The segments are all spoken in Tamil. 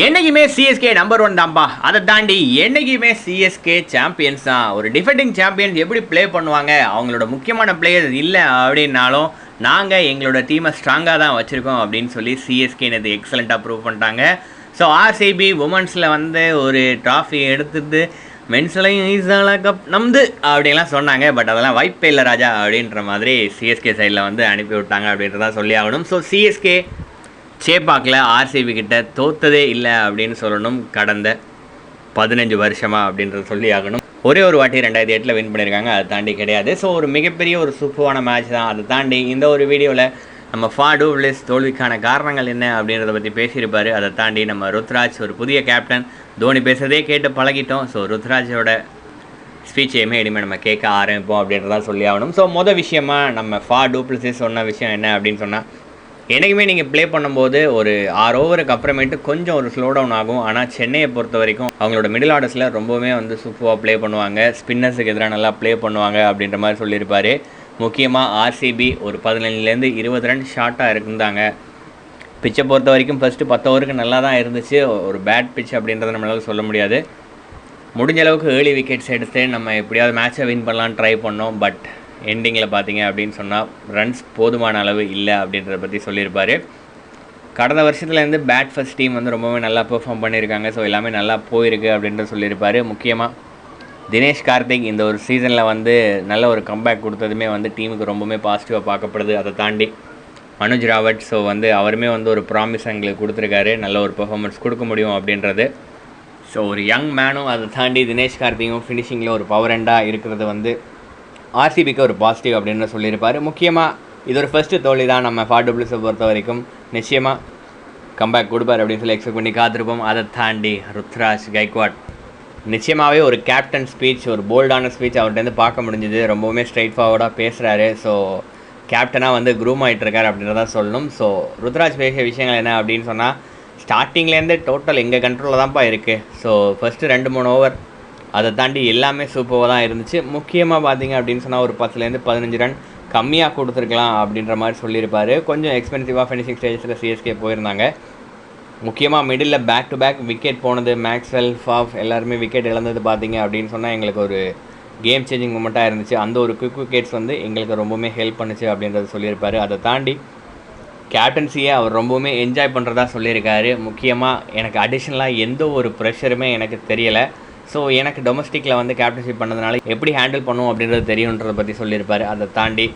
என்னைக்குமே சிஎஸ்கே நம்பர் ஒன் தான்ப்பா அதை தாண்டி என்னைக்குமே சிஎஸ்கே சாம்பியன்ஸ் தான் ஒரு டிஃபெண்டிங் சாம்பியன்ஸ் எப்படி ப்ளே பண்ணுவாங்க? அவங்களோட முக்கியமான பிளேயர்ஸ் இல்லை அப்படின்னாலும் நாங்கள் எங்களோட டீமை ஸ்ட்ராங்காக தான் வச்சுருக்கோம் அப்படின்னு சொல்லி சிஎஸ்கே இது எக்ஸலண்ட்டாக ப்ரூவ் பண்ணிட்டாங்க. ஸோ ஆர்சிபி உமன்ஸில் வந்து ஒரு ட்ராஃபி எடுத்துட்டு மென்ஸ்லையும் ஈஸால கப் நம்து அப்படின்லாம் சொன்னாங்க. பட் அதெல்லாம் வாய்ப்பே இல்லை ராஜா அப்படின்ற மாதிரி சிஎஸ்கே சைடில் வந்து அனுப்பி விட்டாங்க அப்படின்றதா சொல்லி ஆகணும். ஸோ சிஎஸ்கே சேப்பாக்கில் ஆர்சிபி கிட்ட தோத்ததே இல்லை அப்படின்னு சொல்லணும். கடந்த பதினஞ்சு வருஷமா அப்படின்றத சொல்லி ஆகணும். ஒரே ஒரு வாட்டி ரெண்டாயிரத்தி எட்டில் வின் பண்ணியிருக்காங்க. அதை தாண்டி கிடையாது. ஸோ ஒரு மிகப்பெரிய ஒரு சூப்பரான மேட்ச் தான். அதை தாண்டி இந்த ஒரு வீடியோவில் நம்ம ஃபாடு பிளஸ் தோல்விக்கான காரணங்கள் என்ன அப்படின்றத பற்றி பேசியிருப்பார். அதை தாண்டி நம்ம ருத்ராஜ் ஒரு புதிய கேப்டன் தோனி பேசுகிறதே கேட்டு பழகிட்டோம். ஸோ ருத்ராஜோட ஸ்பீச்சையுமே இனிமேல் நம்ம கேட்க ஆரம்பிப்போம் அப்படின்றதா சொல்லி ஆகணும். ஸோ மொதல் விஷயமா நம்ம ஃபா டூப்ளிசிஸ் சொன்ன விஷயம் என்ன அப்படின்னு சொன்னால் எனக்குமே நீங்கள் ப்ளே பண்ணும்போது ஒரு ஆறு ஓவருக்கு அப்புறமேட்டு கொஞ்சம் ஒரு ஸ்லோ டவுன் ஆகும். ஆனால் சென்னையை பொறுத்த வரைக்கும் அவங்களோட மிடில் ஆர்டர்ஸில் ரொம்பவுமே வந்து சூப்பராக ப்ளே பண்ணுவாங்க. ஸ்பின்னர்ஸுக்கு எதிராக நல்லா ப்ளே பண்ணுவாங்க அப்படின்ற மாதிரி சொல்லியிருப்பார். முக்கியமாக ஆர்சிபி ஒரு பதினஞ்சுலேருந்து இருபது ரன் ஷார்ட்டாக இருந்தாங்க. பிச்சை பொறுத்த வரைக்கும் ஃபஸ்ட்டு பத்து ஓவருக்கு நல்லா தான் இருந்துச்சு. ஒரு பேட் பிச் அப்படின்றத நம்மளால சொல்ல முடியாது. முடிஞ்ச அளவுக்கு ஏர்லி விக்கெட்ஸ் எடுத்து நம்ம எப்படியாவது மேட்சை வின் பண்ணலான்னு ட்ரை பண்ணோம். பட் எண்டிங்கில் பார்த்தீங்க அப்படின்னு சொன்னால் ரன்ஸ் போதுமான அளவு இல்லை அப்படின்றத பற்றி சொல்லியிருப்பார். கடந்த வருஷத்துலேருந்து பேட் ஃபஸ்ட் டீம் வந்து ரொம்பவே நல்லா பெர்ஃபார்ம் பண்ணியிருக்காங்க. ஸோ எல்லாமே நல்லா போயிருக்கு அப்படின்ற சொல்லியிருப்பார். முக்கியமாக தினேஷ் கார்த்திக் இந்த ஒரு சீசனில் வந்து நல்ல ஒரு கம்பேக் கொடுத்ததுமே வந்து டீமுக்கு ரொம்பவுமே பாசிட்டிவாக பார்க்கப்படுது. அதை தாண்டி மனுஜ் ராவட் ஸோ வந்து அவருமே வந்து ஒரு ப்ராமிஸ் எங்களுக்கு கொடுத்துருக்காரு. நல்ல ஒரு பெர்ஃபார்மன்ஸ் கொடுக்க முடியும் அப்படின்றது. ஸோ ஒரு யங் மேனும் அதை தாண்டி தினேஷ் கார்த்திகும் ஃபினிஷிங்கில் ஒரு பவர் எண்டாக இருக்கிறது வந்து ஆர்சிபிக்கு ஒரு பாசிட்டிவ் அப்படின்னு சொல்லியிருப்பார். முக்கியமாக இது ஒரு ஃபஸ்ட்டு தோல்வி தான் நம்ம ஃபார்டபிள்ஸை பொறுத்த வரைக்கும். நிச்சயமாக கம்பேக் கொடுப்பார் அப்படின்னு சொல்லி எக்ஸ்பெக்ட் பண்ணி காத்திருப்போம். அதை தாண்டி ருத்ராஜ் கைக்வாட். நிச்சயமாகவே ஒரு கேப்டன் ஸ்பீச் ஒரு போல்டான ஸ்பீச் அவர்கிட்டருந்து பார்க்க முடிஞ்சுது. ரொம்பவுமே ஸ்ட்ரைட் ஃபார்வர்டாக பேசுகிறாரு ஸோ கேப்டனாக வந்து க்ரூம் ஆகிட்டுருக்காரு அப்படின்றத சொல்லணும். ஸோ ருத்ராஜ் பேசிய விஷயங்கள் என்ன அப்படின்னு சொன்னால் ஸ்டார்டிங்லேருந்து டோட்டல் எங்கள் கண்ட்ரோலில் தான்ப்பா இருக்குது ஸோ ஃபஸ்ட்டு ரெண்டு மூணு ஓவர் அதை தாண்டி எல்லாமே சூப்பராக தான் இருந்துச்சு. முக்கியமாக பார்த்தீங்க அப்படின்னு சொன்னால் ஒரு பத்துலேருந்து பதினஞ்சு ரன் கம்மியாக கொடுத்துருக்கலாம் அப்படின்ற மாதிரி சொல்லியிருப்பார். கொஞ்சம் எக்ஸ்பென்சிவாக ஃபினிஷிங் ஸ்டேஜஸில் சிஎஸ்கே போயிருந்தாங்க. முக்கியமாக middle back to back wicket போனது மேக்ஸ்வெல் ஃபாஃப் எல்லாருமே விக்கெட் இழந்தது பார்த்தீங்க அப்படின்னு சொன்னால் எங்களுக்கு ஒரு கேம் சேஞ்சிங் மூமெண்ட்டாக இருந்துச்சு. அந்த ஒரு குவிக் விக்கெட்ஸ் வந்து எங்களுக்கு ரொம்பவுமே ஹெல்ப் பண்ணுச்சு அப்படின்றத சொல்லியிருப்பார். அதை தாண்டி கேப்டன்சியை அவர் ரொம்பவுமே என்ஜாய் பண்ணுறதா சொல்லியிருக்காரு. முக்கியமாக எனக்கு அடிஷ்னலாக எந்த ஒரு ப்ரெஷருமே எனக்கு தெரியலை. ஸோ எனக்கு டொமஸ்டிக்கில் வந்து கேப்டன்ஷிப் பண்ணதுனால எப்படி ஹேண்டில் பண்ணுவோம் அப்படின்றது தெரியுன்றதை பற்றி சொல்லியிருப்பார். அதை தாண்டி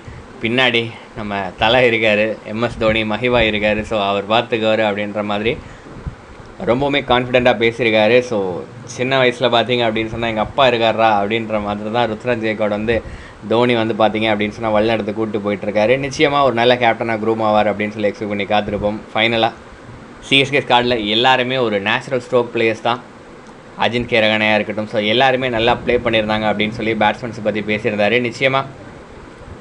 பின்னாடி நம்ம தலை இருக்கார் எம்எஸ் தோனி மஹிவா இருக்கார். ஸோ அவர் பார்த்துக்குவார் அப்படின்ற மாதிரி ரொம்பவுமே கான்ஃபிடெண்ட்டாக பேசியிருக்காரு. ஸோ சின்ன வயசில் பார்த்தீங்க அப்படின்னு சொன்னால் எங்கள் அப்பா இருக்காரா அப்படின்ற மாதிரி தான் ருத்ராஜ் ஜெயக்கோட் வந்து தோனி வந்து பார்த்தீங்க அப்படின்னு சொன்னால் வழிநடத்து கூப்பிட்டு போயிட்டுருக்காரு. நிச்சயமாக ஒரு நல்ல கேப்டனாக குரூம் ஆவார் அப்படின்னு சொல்லி எக்ஸ்பெக்ட் பண்ணி காத்திருப்போம். ஃபைனலாக சிஎஸ்கே ஸ்கார்டில் எல்லாருமே ஒரு நேச்சுரல் ஸ்ட்ரோக் பிளேயர்ஸ் தான். அஜின்கே ரகனையாக இருக்கட்டும். ஸோ எல்லாருமே நல்லா ப்ளே பண்ணியிருந்தாங்க அப்படின்னு சொல்லி பேட்ஸ்மேன்ஸை பற்றி பேசியிருந்தாரு. நிச்சயமாக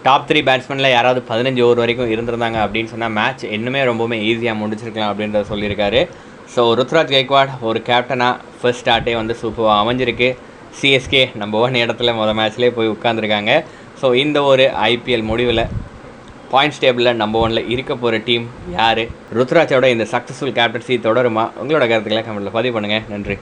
டாப் த்ரீ பேட்ஸ்மேனில் யாராவது பதினஞ்சு ஓவர் வரைக்கும் இருந்திருந்தாங்க அப்படின்னு சொன்னால் மேட்ச் இன்னுமே ரொம்பவுமே ஈஸியாக முடிச்சிருக்கலாம் அப்படின்றத சொல்லியிருக்காரு. ஸோ ருத்ராஜ் கைக்வாட் ஒரு கேப்டனாக ஃபர்ஸ்ட் ஸ்டார்ட்டே வந்து சூப்பராக அமைஞ்சிருக்கு. சிஎஸ்கே நம்ம ஒன் இடத்துல மொதல் மேட்ச்லேயே போய் உட்காந்துருக்காங்க ஸோ இந்த ஒரு ஐபிஎல் முடிவில் பாயிண்ட்ஸ் டேபிளில் நம்பர் ஒனில் இருக்க போகிற டீம் யார்? ருத்ராஜோட இந்த சக்ஸஸ்ஃபுல் கேப்டன்சி தொடருமா? உங்களோட கருத்துக்களை கமெண்ட்டில் பதிவு பண்ணுங்கள் நன்றி.